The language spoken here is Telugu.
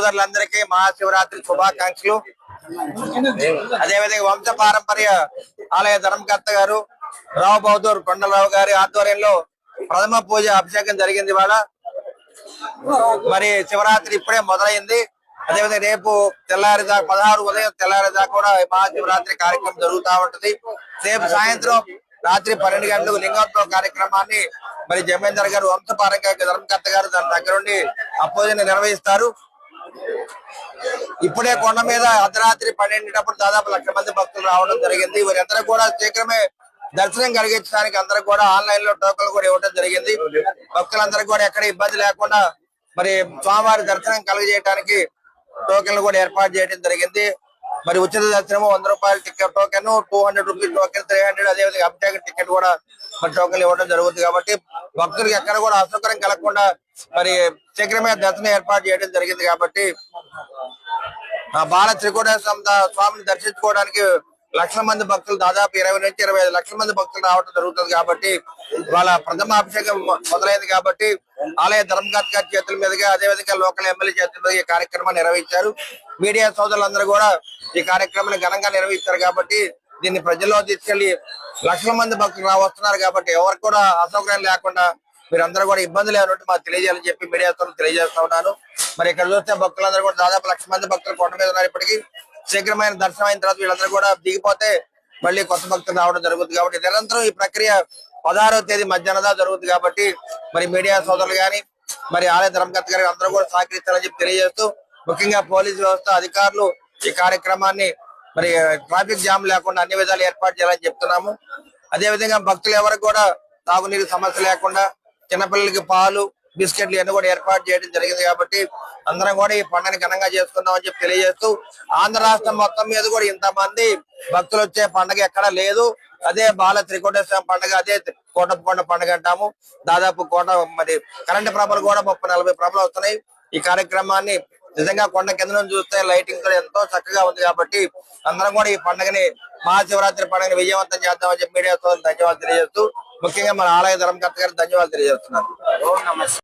సోదరులందరికీ మహాశివరాత్రి శుభాకాంక్షలు. అదేవిధంగా వంశ పారంపర్య ఆలయ ధర్మకర్త గారు రావు బహదూర్ కొండలరావు గారి ఆధ్వర్యంలో ప్రథమ పూజ అభిషేకం జరిగింది ఇవాళ. మరి శివరాత్రి ఇప్పుడే మొదలైంది. అదేవిధంగా రేపు తెల్లారి దాకా పదహారు ఉదయం తెల్లారి దాకా కూడా మహాశివరాత్రి కార్యక్రమం జరుగుతూ ఉంటది. రేపు సాయంత్రం రాత్రి పన్నెండు గంటలకు లింగోత్సవ కార్యక్రమాన్ని మరి జమేందర్ గారు వంశపారంగా ధర్మకర్త గారు దాని దగ్గరుండి అపోజన నిర్వహిస్తారు. ఇప్పుడే కొండ మీద అర్ధరాత్రి పన్నెండేటప్పుడు దాదాపు లక్ష మంది భక్తులు రావడం జరిగింది. వీరందరూ కూడా శీఘ్రమే దర్శనం కలిగించడానికి అందరూ కూడా ఆన్లైన్లో టోకన్లు కూడా ఇవ్వడం జరిగింది. భక్తులందరూ కూడా ఎక్కడ ఇబ్బంది లేకుండా మరి స్వామివారి దర్శనం కలిగజేయడానికి టోకెన్లు కూడా ఏర్పాటు చేయడం జరిగింది. మరి ఉచిత దర్శనం వంద రూపాయల ticket token two hundred rupees token three hundred అదేవిధంగా అభిషేక టికెట్ కూడా మరి టోకెన్లు ఇవ్వడం జరుగుతుంది కాబట్టి భక్తులకు ఎక్కడ కూడా అసౌకర్యం కలగకుండా మరి శీఘ్రమే దర్శనం ఏర్పాటు చేయడం జరిగింది కాబట్టి ఆ బాల త్రికోటేశ్వర స్వామిని దర్శించుకోవడానికి లక్షల మంది భక్తులు దాదాపు ఇరవై నుంచి ఇరవై ఐదు లక్షల మంది భక్తులు రావడం జరుగుతుంది కాబట్టి వాళ్ళ ప్రథమ అభిషేకం మొదలైంది కాబట్టి ఆలయ ధర్మకర్త గారి చేతుల మీదుగా అదేవిధంగా లోకల్ ఎమ్మెల్యే చేతుల మీదుగా ఈ కార్యక్రమాన్ని నిర్వహించారు. మీడియా సోదరులందరూ కూడా ఈ కార్యక్రమాన్ని ఘనంగా నిర్వహిస్తారు కాబట్టి దీన్ని ప్రజల్లో తీసుకెళ్ళి లక్షల మంది భక్తులు రా వస్తున్నారు కాబట్టి ఎవరికి కూడా అసౌకర్యం లేకుండా మీరందరూ కూడా ఇబ్బందులు ఏమంటే మాకు తెలియజేయాలని చెప్పి మీడియా తెలియజేస్తా ఉన్నాను. మరి ఇక్కడ చూస్తే భక్తులందరూ కూడా దాదాపు లక్ష మంది భక్తులు కొండ మీద ఉన్నారు ఇప్పటికీ. శీఘ్రమైన దర్శనం అయిన తర్వాత వీళ్ళందరూ కూడా దిగిపోతే మళ్ళీ కొత్త భక్తులు రావడం జరుగుతుంది కాబట్టి నిరంతరం ఈ ప్రక్రియ పదహారో తేదీ మధ్యాహ్నం జరుగుతుంది కాబట్టి మరి మీడియా సోదరులు కానీ మరి ఆలయ ధర్మకర్త గారి అందరూ కూడా సహకరిస్తారని చెప్పి తెలియజేస్తూ ముఖ్యంగా పోలీస్ వ్యవస్థ అధికారులు ఈ కార్యక్రమాన్ని మరి ట్రాఫిక్ జామ్ లేకుండా అన్ని విధాలు ఏర్పాటు చేయాలని చెప్తున్నాము. అదే విధంగా భక్తులు ఎవరికి కూడా తాగునీరు సమస్య లేకుండా చిన్నపిల్లలకి పాలు బిస్కెట్లు ఇవన్నీ కూడా ఏర్పాటు చేయడం జరిగింది కాబట్టి అందరం కూడా ఈ పండుగని ఘనంగా చేసుకుందాం అని చెప్పి తెలియజేస్తూ ఆంధ్ర రాష్ట్రం మొత్తం మీద కూడా ఇంతమంది భక్తులు వచ్చే పండుగ ఎక్కడ లేదు. అదే బాల త్రికోటేశ్వరం పండుగ అదే కోటప్పకొండ పండుగ అంటాము. దాదాపు కోట మరి కరెంటు ప్రభలు కూడా ముప్పై నలభై ప్రభలు వస్తున్నాయి. ఈ కార్యక్రమాన్ని నిజంగా కొండ కింద నుంచి చూస్తే లైటింగ్ కూడా ఎంతో చక్కగా ఉంది కాబట్టి అందరం కూడా ఈ పండుగని మహాశివరాత్రి పండుగని విజయవంతం చేద్దామని చెప్పి మీడియా ధన్యవాదాలు తెలియజేస్తూ ముఖ్యంగా మన ఆలయ ధర్మకర్త గారికి ధన్యవాదాలు తెలియజేస్తున్నాను.